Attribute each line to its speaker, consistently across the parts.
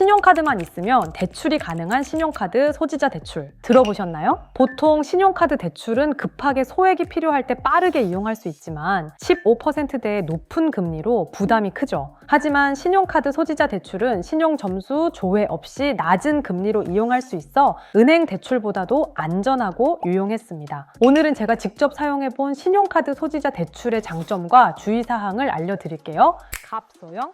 Speaker 1: 신용카드만 있으면 대출이 가능한 신용카드 소지자 대출 들어보셨나요? 보통 신용카드 대출은 급하게 소액이 필요할 때 빠르게 이용할 수 있지만 15%대의 높은 금리로 부담이 크죠. 하지만 신용카드 소지자 대출은 신용 점수 조회 없이 낮은 금리로 이용할 수 있어 은행 대출보다도 안전하고 유용했습니다. 오늘은 제가 직접 사용해본 신용카드 소지자 대출의 장점과 주의사항을 알려드릴게요. 갑소형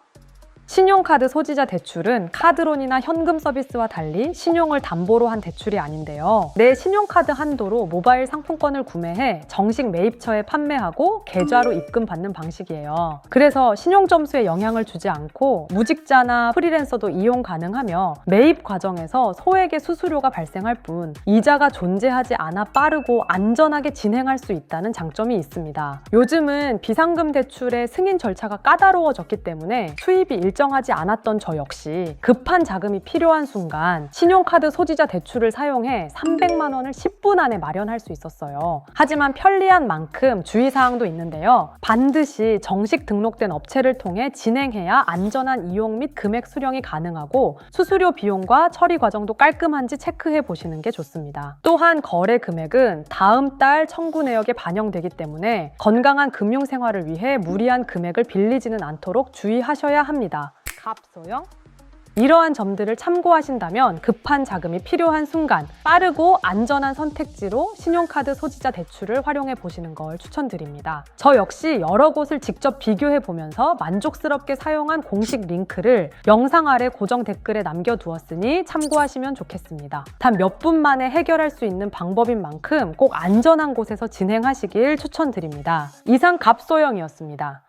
Speaker 1: 신용카드 소지자 대출은 카드론이나 현금 서비스와 달리 신용을 담보로 한 대출이 아닌데요. 내 신용카드 한도로 모바일 상품권을 구매해 정식 매입처에 판매하고 계좌로 입금받는 방식이에요. 그래서 신용 점수에 영향을 주지 않고 무직자나 프리랜서도 이용 가능하며 매입 과정에서 소액의 수수료가 발생할 뿐 이자가 존재하지 않아 빠르고 안전하게 진행할 수 있다는 장점이 있습니다. 요즘은 비상금 대출의 승인 절차가 까다로워졌기 때문에 수입이 일 정하지 않았던 저 역시 급한 자금이 필요한 순간 신용카드 소지자 대출을 사용해 300만 원을 10분 안에 마련할 수 있었어요. 하지만 편리한 만큼 주의사항도 있는데요. 반드시 정식 등록된 업체를 통해 진행해야 안전한 이용 및 금액 수령이 가능하고 수수료 비용과 처리 과정도 깔끔한지 체크해 보시는 게 좋습니다. 또한 거래 금액은 다음 달 청구 내역에 반영되기 때문에 건강한 금융 생활을 위해 무리한 금액을 빌리지는 않도록 주의하셔야 합니다. 갑소형 이러한 점들을 참고하신다면 급한 자금이 필요한 순간 빠르고 안전한 선택지로 신용카드 소지자 대출을 활용해 보시는 걸 추천드립니다. 저 역시 여러 곳을 직접 비교해 보면서 만족스럽게 사용한 공식 링크를 영상 아래 고정 댓글에 남겨두었으니 참고하시면 좋겠습니다. 단 몇 분 만에 해결할 수 있는 방법인 만큼 꼭 안전한 곳에서 진행하시길 추천드립니다. 이상 갑소형이었습니다.